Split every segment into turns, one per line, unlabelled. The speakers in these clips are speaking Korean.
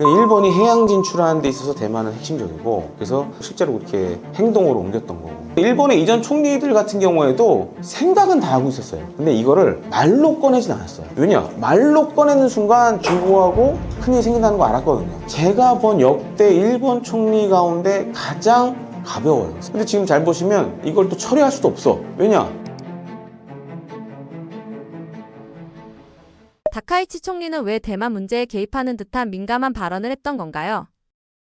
일본이 해양 진출하는 데 있어서 대만은 핵심적이고 그래서 실제로 그렇게 행동으로 옮겼던 거고. 일본의 이전 총리들 같은 경우에도 생각은 다 하고 있었어요. 근데 이거를 말로 꺼내진 않았어요. 왜냐? 말로 꺼내는 순간 중국하고 큰일이 생긴다는 거 알았거든요. 제가 본 역대 일본 총리 가운데 가장 가벼워요. 근데 지금 잘 보시면 이걸 또 처리할 수도 없어. 왜냐
다카이치 총리는 왜 대만 문제에 개입하는 듯한 민감한 발언을 했던 건가요?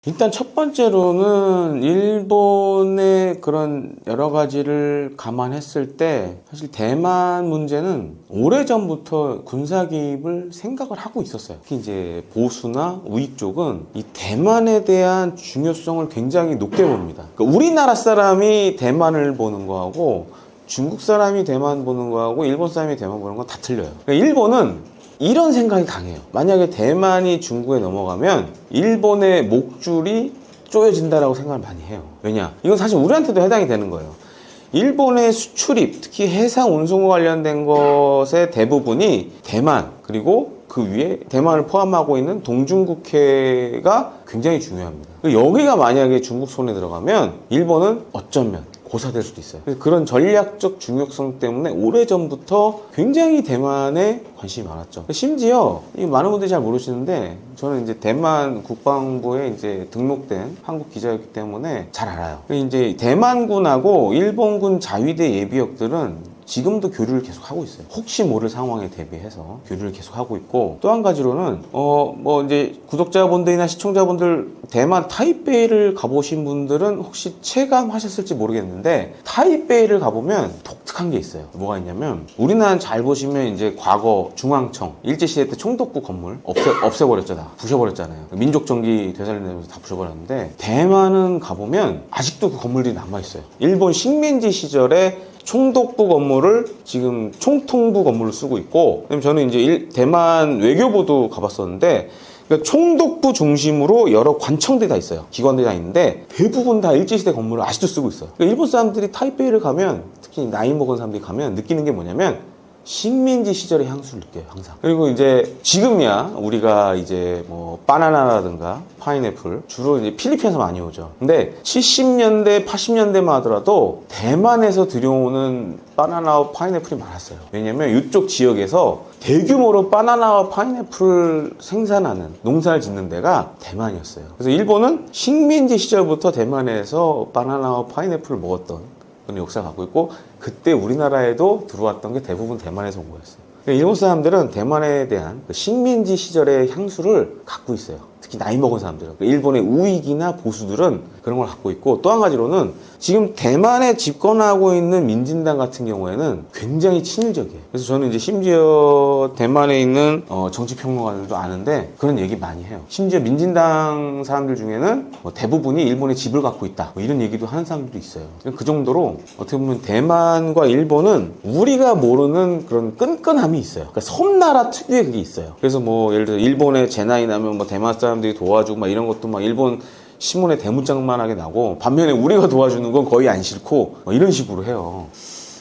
일단 첫 번째로는 일본의 그런 여러 가지를 감안했을 때 사실 대만 문제는 오래전부터 군사 개입을 생각을 하고 있었어요. 특히 이제 보수나 우익 쪽은 이 대만에 대한 중요성을 굉장히 높게 봅니다. 그러니까 우리나라 사람이 대만을 보는 거하고 중국 사람이 대만 보는 거하고 일본 사람이 대만 보는 건 다 틀려요. 그러니까 일본은 이런 생각이 강해요. 만약에 대만이 중국에 넘어가면 일본의 목줄이 쪼여진다라고 생각을 많이 해요. 왜냐? 이건 사실 우리한테도 해당이 되는 거예요. 일본의 수출입, 특히 해상 운송과 관련된 것의 대부분이 대만, 그리고 그 위에 대만을 포함하고 있는 동중국해가 굉장히 중요합니다. 여기가 만약에 중국 손에 들어가면 일본은 어쩌면 고사될 수도 있어요. 그런 전략적 중요성 때문에 오래전부터 굉장히 대만에 관심이 많았죠. 심지어 이 많은 분들이 잘 모르시는데 저는 이제 대만 국방부에 이제 등록된 한국 기자였기 때문에 잘 알아요. 이제 대만군하고 일본군 자위대 예비역들은 지금도 교류를 계속 하고 있어요. 혹시 모를 상황에 대비해서 교류를 계속 하고 있고 또 한 가지로는 어 뭐 이제 구독자분들이나 시청자분들 대만 타이베이를 가보신 분들은 혹시 체감하셨을지 모르겠는데 타이베이를 가보면 독특한 게 있어요. 뭐가 있냐면 우리나라는 잘 보시면 이제 과거 중앙청 일제시대 때 총독부 건물 없애, 없애버렸죠 다 부셔버렸잖아요. 민족정기 되살리면서 다 부셔버렸는데 대만은 가보면 아직도 그 건물들이 남아있어요. 일본 식민지 시절에 총독부 건물을 지금 총통부 건물로 쓰고 있고 저는 이제 일- 대만 외교부도 가봤었는데 그러니까 총독부 중심으로 여러 관청들이 다 있어요. 기관들이 다 있는데 대부분 다 일제시대 건물을 아직도 쓰고 있어요. 그러니까 일본 사람들이 타이페이를 가면 특히 나이 먹은 사람들이 가면 느끼는 게 뭐냐면 식민지 시절의 향수를 느껴요 항상. 그리고 이제 지금이야 우리가 이제 뭐 바나나라든가 파인애플 주로 이제 필리핀에서 많이 오죠. 근데 70년대 80년대만 하더라도 대만에서 들여오는 바나나와 파인애플이 많았어요. 왜냐면 이쪽 지역에서 대규모로 바나나와 파인애플을 생산하는 농사를 짓는 데가 대만이었어요. 그래서 일본은 식민지 시절부터 대만에서 바나나와 파인애플을 먹었던 그런 역사를 갖고 있고 그때 우리나라에도 들어왔던 게 대부분 대만에서 온 거였어요. 그러니까 일본 사람들은 대만에 대한 그 식민지 시절의 향수를 갖고 있어요. 특히 나이 먹은 사람들은. 그러니까 일본의 우익이나 보수들은 그런 걸 갖고 있고 또 한 가지로는 지금 대만에 집권하고 있는 민진당 같은 경우에는 굉장히 친일적이에요. 그래서 저는 이제 심지어 대만에 있는 어, 정치평론가들도 아는데 그런 얘기 많이 해요. 심지어 민진당 사람들 중에는 뭐 대부분이 일본에 집을 갖고 있다. 뭐 이런 얘기도 하는 사람들도 있어요. 그 정도로 어떻게 보면 대만과 일본은 우리가 모르는 그런 끈끈함이 있어요. 그러니까 섬나라 특유의 그게 있어요. 그래서 뭐 예를 들어 일본에 재난이 나면 뭐 대만 사람 들이 도와주고 막 이런 것도 막 일본 신문에 대문짝만하게 나고 반면에 우리가 도와주는 건 거의 안 싫고 뭐 이런 식으로 해요.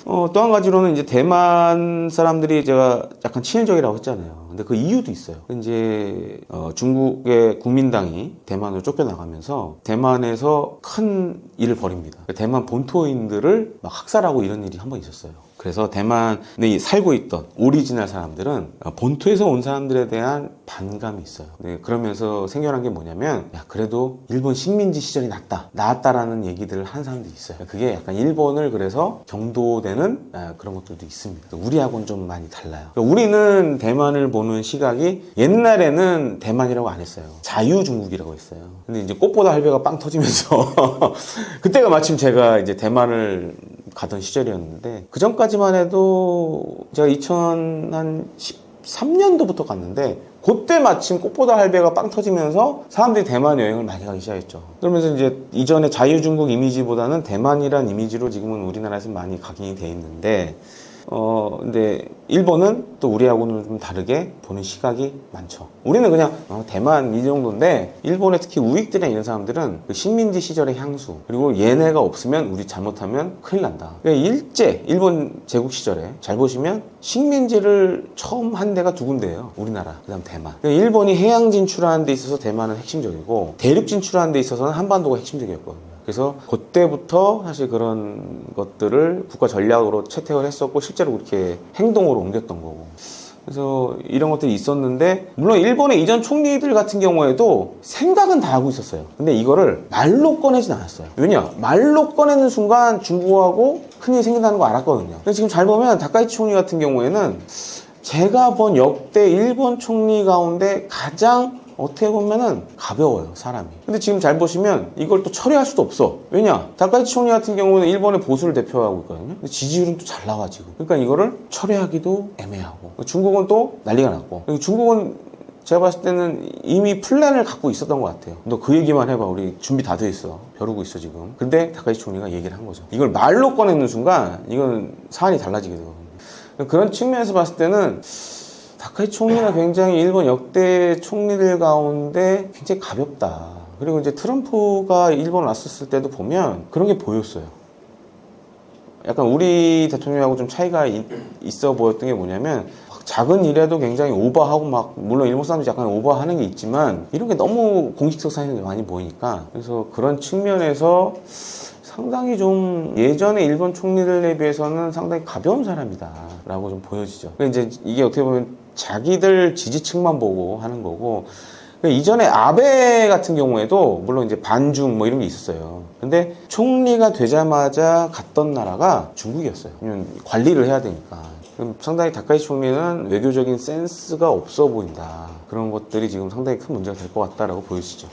어, 또 한 가지로는 이제 대만 사람들이 제가 약간 친일적이라고 했잖아요. 근데 그 이유도 있어요. 이제 어, 중국의 국민당이 대만으로 쫓겨나가면서 대만에서 큰 일을 벌입니다. 대만 본토인들을 막 학살하고 이런 일이 한 번 있었어요. 그래서 대만에 살고 있던 오리지널 사람들은 어, 본토에서 온 사람들에 대한 반감이 있어요. 네, 그러면서 생겨난 게 뭐냐면, 야, 그래도 일본 식민지 시절이 낫다. 나았다라는 얘기들을 한 사람들이 있어요. 그게 약간 일본을 그래서 경도되는 아, 그런 것들도 있습니다. 우리하고는 좀 많이 달라요. 그러니까 우리는 대만을 보는 시각이 옛날에는 대만이라고 안 했어요. 자유중국이라고 했어요. 근데 이제 꽃보다 할배가 빵 터지면서 그때가 마침 제가 이제 대만을 가던 시절이었는데 그 전까지만 해도 제가 2013년도부터 갔는데 그때 마침 꽃보다 할배가 빵 터지면서 사람들이 대만 여행을 많이 가기 시작했죠. 그러면서 이제 이전에 자유중국 이미지보다는 대만이란 이미지로 지금은 우리나라에서 많이 각인이 돼 있는데 어 근데 일본은 또 우리하고는 좀 다르게 보는 시각이 많죠. 우리는 그냥 어, 대만 이 정도인데 일본의 특히 우익들이나 이런 사람들은 그 식민지 시절의 향수 그리고 얘네가 없으면 우리 잘못하면 큰일 난다. 그러니까 일제 일본 제국 시절에 잘 보시면 식민지를 처음 한 데가 두 군데예요. 우리나라 그다음 대만. 그러니까 일본이 해양 진출하는 데 있어서 대만은 핵심적이고 대륙 진출하는 데 있어서는 한반도가 핵심적이었거든요. 그래서 그때부터 사실 그런 것들을 국가 전략으로 채택을 했었고 실제로 그렇게 행동으로 옮겼던 거고. 그래서 이런 것들이 있었는데 물론 일본의 이전 총리들 같은 경우에도 생각은 다 하고 있었어요. 근데 이거를 말로 꺼내진 않았어요. 왜냐? 말로 꺼내는 순간 중국하고 큰 일이 생긴다는 거 알았거든요. 근데 지금 잘 보면 다카이치 총리 같은 경우에는 제가 본 역대 일본 총리 가운데 가장 어떻게 보면은 가벼워요 사람이 근데 지금 잘 보시면 이걸 또 처리할 수도 없어 왜냐 다카이치 총리 같은 경우는 일본의 보수를 대표하고 있거든요 근데 지지율은 또 잘 나와 지금 그러니까 이거를 처리하기도 애매하고 중국은 또 난리가 났고 중국은 제가 봤을 때는 이미 플랜을 갖고 있었던 것 같아요. 너 그 얘기만 해봐. 우리 준비 다 돼 있어. 벼르고 있어, 지금. 근데 다카이치 총리가 얘기를 한 거죠. 이걸 말로 꺼내는 순간, 이건 사안이 달라지게 되거든요. 그런 측면에서 봤을 때는 다카이 총리가 굉장히 일본 역대 총리들 가운데 굉장히 가볍다. 그리고 이제 트럼프가 일본 왔었을 때도 보면 그런 게 보였어요. 약간 우리 대통령하고 좀 차이가 이- 있어 보였던 게 뭐냐면 작은 일에도 굉장히 오버하고 막 물론 일본 사람들이 약간 오버하는 게 있지만 이런 게 너무 공식적 사진이 많이 보이니까 그래서 그런 측면에서 상당히 좀 예전에 일본 총리들에 비해서는 상당히 가벼운 사람이다라고 좀 보여지죠. 근데 이제 이게 어떻게 보면 자기들 지지층만 보고 하는 거고 그러니까 이전에 아베 같은 경우에도 물론 이제 반중 뭐 이런 게 있었어요. 근데 총리가 되자마자 갔던 나라가 중국이었어요. 관리를 해야 되니까. 그럼 상당히 다카이 총리는 외교적인 센스가 없어 보인다. 그런 것들이 지금 상당히 큰 문제가 될 것 같다라고 보여지죠.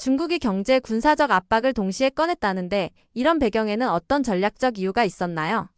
중국이 경제 군사적 압박을 동시에 꺼냈다는데 이런 배경에는 어떤 전략적 이유가 있었나요?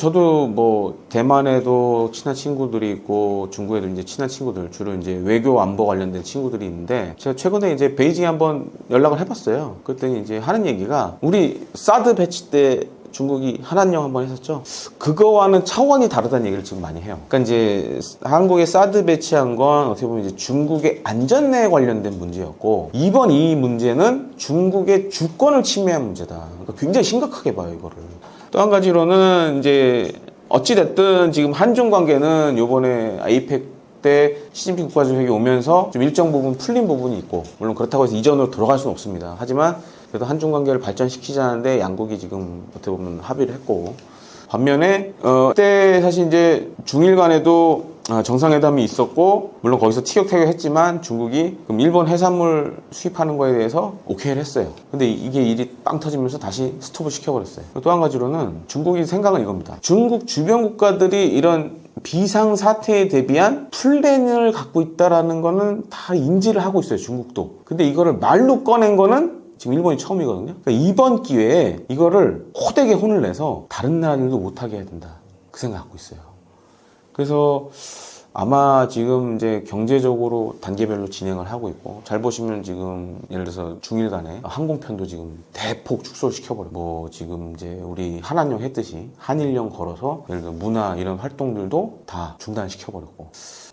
저도 뭐 대만에도 친한 친구들이 있고 중국에도 이제 친한 친구들 주로 이제 외교 안보 관련된 친구들이 있는데 제가 최근에 이제 베이징에 한번 연락을 해봤어요. 그랬더니 이제 하는 얘기가 우리 사드 배치 때 중국이 한한령 한번 했었죠. 그거와는 차원이 다르다는 얘기를 지금 많이 해요. 그러니까 이제 한국에 사드 배치한 건 어떻게 보면 이제 중국의 안전내에 관련된 문제였고 이번 이 문제는 중국의 주권을 침해한 문제다. 그러니까 굉장히 심각하게 봐요 이거를. 또 한 가지로는 이제 어찌됐든 지금 한중 관계는 요번에 아이펙 때 시진핑 국가주석이 오면서 좀 일정 부분 풀린 부분이 있고 물론 그렇다고 해서 이전으로 돌아갈 수는 없습니다. 하지만 그래도 한중 관계를 발전시키자는데 양국이 지금 어떻게 보면 합의를 했고 반면에 어, 그때 사실 이제 중일 간에도 아, 정상회담이 있었고 물론 거기서 티격태격했지만 중국이 그럼 일본 해산물 수입하는 거에 대해서 오케이를 했어요. 근데 이게 일이 빵 터지면서 다시 스톱을 시켜버렸어요. 또 한 가지로는 중국이 생각은 이겁니다. 중국 주변 국가들이 이런 비상 사태에 대비한 플랜을 갖고 있다라는 거는 다 인지를 하고 있어요. 중국도. 근데 이거를 말로 꺼낸 거는 지금 일본이 처음이거든요. 그러니까 이번 기회에 이거를 호되게 혼을 내서 다른 나라들도 못하게 해야 된다. 그 생각 갖고 있어요. 그래서 아마 지금 이제 경제적으로 단계별로 진행을 하고 있고 잘 보시면 지금 예를 들어서 중일 간에 항공편도 지금 대폭 축소를 시켜버려. 뭐 지금 이제 우리 한한령 했듯이 한일령 걸어서 예를 들어 문화 이런 활동들도 다 중단시켜버렸고.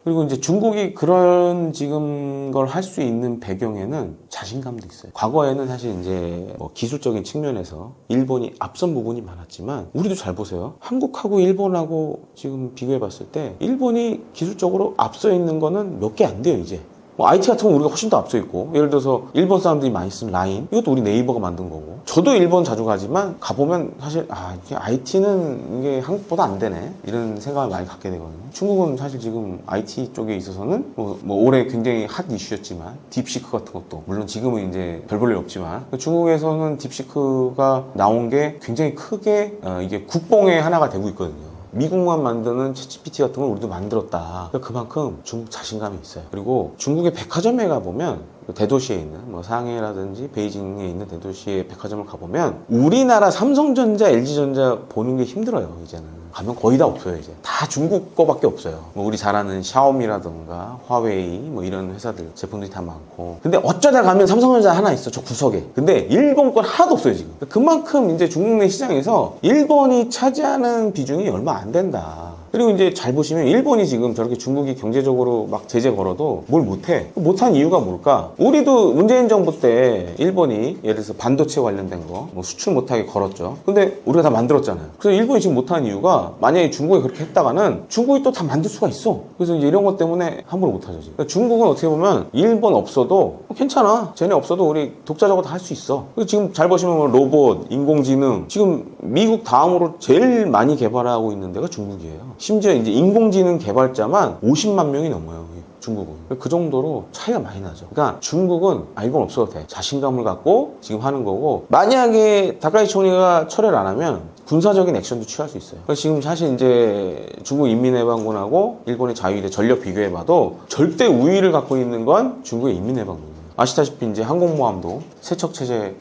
그리고 이제 중국이 그런 지금 걸 할 수 있는 배경에는 자신감도 있어요. 과거에는 사실 이제 뭐 기술적인 측면에서 일본이 앞선 부분이 많았지만 우리도 잘 보세요. 한국하고 일본하고 지금 비교해 봤을 때 일본이 기술적으로 앞서 있는 거는 몇 개 안 돼요, 이제. 뭐 IT 같은 건 우리가 훨씬 더 앞서 있고 예를 들어서 일본 사람들이 많이 쓰는 라인 이것도 우리 네이버가 만든 거고. 저도 일본 자주 가지만 가보면 사실 아 이게 IT는 이게 한국보다 안 되네. 이런 생각을 많이 갖게 되거든요. 중국은 사실 지금 IT 쪽에 있어서는 뭐, 뭐 올해 굉장히 핫 이슈였지만 딥시크 같은 것도 물론 지금은 이제 별 볼일 없지만 중국에서는 딥시크가 나온 게 굉장히 크게 어, 이게 국뽕의 하나가 되고 있거든요 미국만 만드는 챗GPT 같은 걸 우리도 만들었다. 그만큼 중국 자신감이 있어요. 그리고 중국의 백화점에 가보면 대도시에 있는 뭐 상해라든지 베이징에 있는 대도시의 백화점을 가보면 우리나라 삼성전자, LG전자 보는 게 힘들어요 이제는 가면 거의 다 없어요 이제. 다 중국 거밖에 없어요. 뭐 우리 잘 아는 샤오미라든가 화웨이 뭐 이런 회사들 제품들이 다 많고. 근데 어쩌다 가면 삼성전자 하나 있어 저 구석에. 근데 일본 건 하나도 없어요 지금. 그만큼 이제 중국 내 시장에서 일본이 차지하는 비중이 얼마 안 된다 그리고 이제 잘 보시면 일본이 지금 저렇게 중국이 경제적으로 막 제재 걸어도 뭘 못해. 못한 이유가 뭘까? 우리도 문재인 정부 때 일본이 예를 들어서 반도체 관련된 거 뭐 수출 못하게 걸었죠. 근데 우리가 다 만들었잖아요. 그래서 일본이 지금 못하는 이유가 만약에 중국이 그렇게 했다가는 중국이 또 다 만들 수가 있어. 그래서 이제 이런 것 때문에 함부로 못하죠. 지금. 그러니까 중국은 어떻게 보면 일본 없어도 어, 괜찮아. 쟤네 없어도 우리 독자적으로 다 할 수 있어. 지금 잘 보시면 뭐 로봇, 인공지능 지금 미국 다음으로 제일 많이 개발하고 있는 데가 중국이에요. 심지어 이제 인공지능 개발자만 50만 명이 넘어요. 중국은 그 정도로 차이가 많이 나죠. 그러니까 중국은 아 이건 없어도 돼 자신감을 갖고 지금 하는 거고 만약에 다카이 총리가 철회를 안 하면 군사적인 액션도 취할 수 있어요. 그래서 지금 사실 이제 중국 인민해방군하고 일본의 자유일의 전력 비교해봐도 절대 우위를 갖고 있는 건 중국의 인민해방군이에요. 아시다시피 이제 항공모함도 세척 체제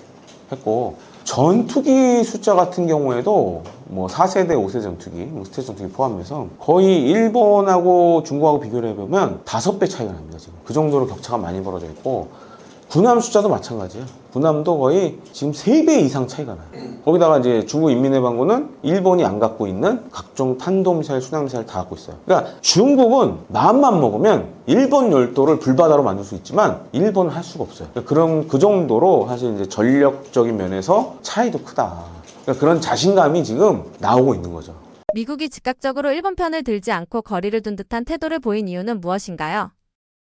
했고 전투기 숫자 같은 경우에도 뭐 4세대, 5세대 전투기, 뭐 스텔스 전투기 포함해서 거의 일본하고 중국하고 비교를 해보면 다섯 배 차이가 납니다, 지금. 그 정도로 격차가 많이 벌어져 있고, 군함 숫자도 마찬가지예요. 군함도 거의 지금 3배 이상 차이가 나요. 거기다가 이제 중국 인민해방군은 일본이 안 갖고 있는 각종 탄도미사일, 순항미사일 다 갖고 있어요. 그러니까 중국은 마음만 먹으면 일본 열도를 불바다로 만들 수 있지만 일본은 할 수가 없어요. 그러니까 그런 그 정도로 사실 이제 전력적인 면에서 차이도 크다. 그러니까 그런 자신감이 지금 나오고 있는 거죠.
미국이 즉각적으로 일본 편을 들지 않고 거리를 둔 듯한 태도를 보인 이유는 무엇인가요?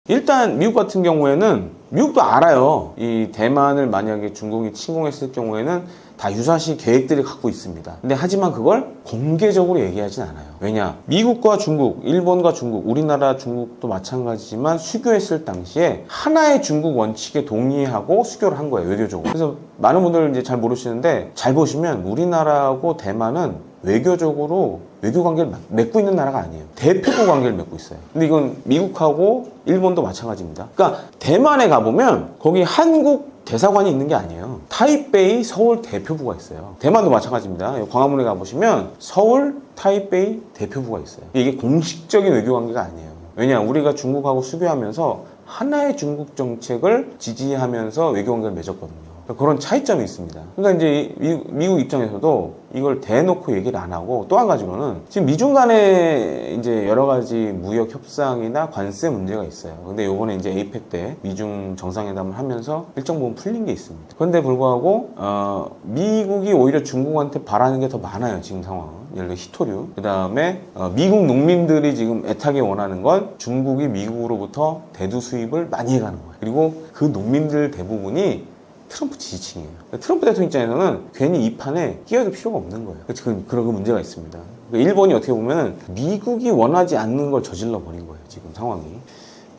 일단 미국 같은 경우에는 미국도 알아요. 이 대만을 만약에 중국이 침공했을 경우에는 다 유사시 계획들을 갖고 있습니다. 근데 하지만 그걸 공개적으로 얘기하진 않아요. 왜냐? 미국과 중국, 일본과 중국, 우리나라 중국도 마찬가지지만 수교했을 당시에 하나의 중국 원칙에 동의하고 수교를 한 거예요. 외교적으로. 그래서 많은 분들 이제 잘 모르시는데 잘 보시면 우리나라하고 대만은 외교적으로 외교 관계를 맺고 있는 나라가 아니에요. 대표고 관계를 맺고 있어요. 근데 이건 미국하고 일본도 마찬가지입니다. 그러니까 대만에 가보면 거기 한국 대사관이 있는 게 아니에요. 타이베이 서울 대표부가 있어요. 대만도 마찬가지입니다. 광화문에 가보시면 서울 타이베이 대표부가 있어요. 이게 공식적인 외교 관계가 아니에요. 왜냐, 우리가 중국하고 수교하면서 하나의 중국 정책을 지지하면서 외교 관계를 맺었거든요. 그런 차이점이 있습니다. 그러니까 이제 미- 미국 입장에서도 이걸 대놓고 얘기를 안 하고 또 한 가지로는 지금 미중 간에 이제 여러 가지 무역 협상이나 관세 문제가 있어요. 근데 요번에 이제 에이펙 때 미중 정상회담을 하면서 일정 부분 풀린 게 있습니다. 그런데 불구하고 어, 미국이 오히려 중국한테 바라는 게 더 많아요. 지금 상황은. 예를 들어 히토류. 그 다음에 미국 농민들이 지금 애타게 원하는 건 중국이 미국으로부터 대두 수입을 많이 해가는 거예요. 그리고 그 농민들 대부분이 트럼프 지지층이에요. 트럼프 대통령 입장에서는 괜히 이 판에 끼어들 필요가 없는 거예요. 그, 그런 문제가 있습니다. 그러니까 일본이 어떻게 보면 미국이 원하지 않는 걸 저질러 버린 거예요. 지금 상황이.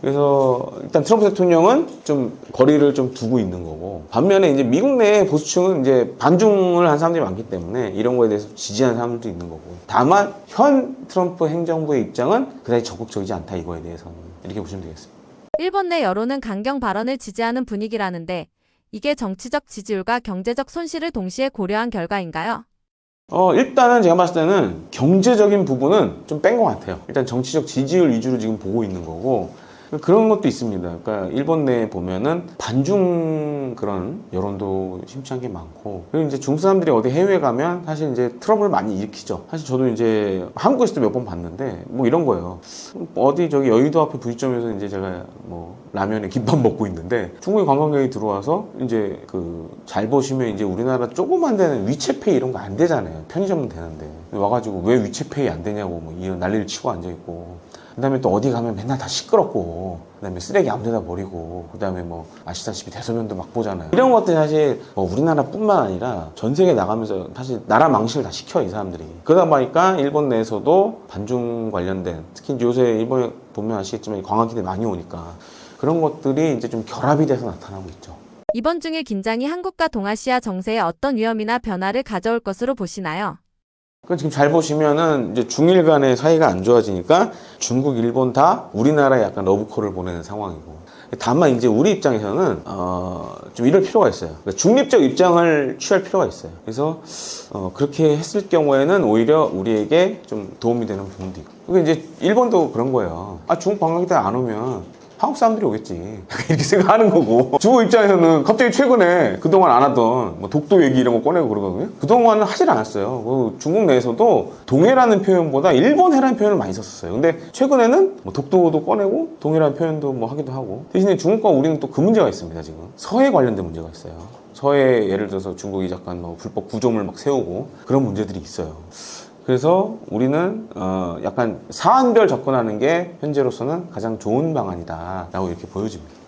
그래서 일단 트럼프 대통령은 좀 거리를 좀 두고 있는 거고 반면에 이제 미국 내 보수층은 이제 반중을 한 사람들이 많기 때문에 이런 거에 대해서 지지하는 사람들도 있는 거고 다만 현 트럼프 행정부의 입장은 그다지 적극적이지 않다 이거에 대해서는 이렇게 보시면 되겠습니다.
일본 내 여론은 강경 발언을 지지하는 분위기라는데 이게 정치적 지지율과 경제적 손실을 동시에 고려한 결과인가요?
어, 일단은 제가 봤을 때는 경제적인 부분은 좀 뺀 것 같아요. 일단 정치적 지지율 위주로 지금 보고 있는 거고, 그런 것도 있습니다. 그러니까 일본 내에 보면은 반중 그런 여론도 심취한 게 많고 그리고 이제 중국 사람들이 어디 해외 가면 사실 이제 트러블 많이 일으키죠. 사실 저도 이제 한국에서도 몇 번 봤는데 뭐 이런 거예요. 어디 저기 여의도 앞에 분식점에서 이제 제가 뭐 라면에 김밥 먹고 있는데 중국의 관광객이 들어와서 이제 그 잘 보시면 이제 우리나라 조그만 데는 위챗페이 이런 거 안 되잖아요. 편의점은 되는데 와가지고 왜 위챗페이 안 되냐고 뭐 이런 난리를 치고 앉아 있고. 그다음에 또 어디 가면 맨날 다 시끄럽고 그다음에 쓰레기 아무데나 버리고 그다음에 뭐 아시다시피 대소변도 막 보잖아요. 이런 것들이 사실 뭐 우리나라뿐만 아니라 전 세계 나가면서 사실 나라 망신을 다 시켜 이 사람들이. 그러다 보니까 일본 내에서도 반중 관련된 특히 요새 일본에 보면 아시겠지만 관광객들이 많이 오니까 그런 것들이 이제 좀 결합이 돼서 나타나고 있죠.
이번 중일 긴장이 한국과 동아시아 정세에 어떤 위험이나 변화를 가져올 것으로 보시나요?
그 지금 잘 보시면은 이제 중일 간의 사이가 안 좋아지니까 중국, 일본 다 우리나라에 약간 러브콜을 보내는 상황이고. 다만 이제 우리 입장에서는 어, 좀 이럴 필요가 있어요. 그러니까 중립적 입장을 취할 필요가 있어요. 그래서 어, 그렇게 했을 경우에는 오히려 우리에게 좀 도움이 되는 부분도 있고. 그게 이제 일본도 그런 거예요. 아 중국 관광객들 안 오면 한국 사람들이 오겠지. 이렇게 생각하는 거고. 중국 입장에서는 갑자기 최근에 그동안 안 하던 뭐 독도 얘기 이런 거 꺼내고 그러거든요. 그동안은 하질 않았어요. 그 중국 내에서도 동해라는 표현보다 일본해라는 표현을 많이 썼었어요. 근데 최근에는 뭐 독도도 꺼내고 동해라는 표현도 뭐 하기도 하고. 대신에 중국과 우리는 또 그 문제가 있습니다, 지금. 서해 관련된 문제가 있어요. 서해 예를 들어서 중국이 약간 뭐 불법 구조물 막 세우고 그런 문제들이 있어요. 그래서 우리는 어 약간 사안별 접근하는 게 현재로서는 가장 좋은 방안이다라고 이렇게 보여집니다.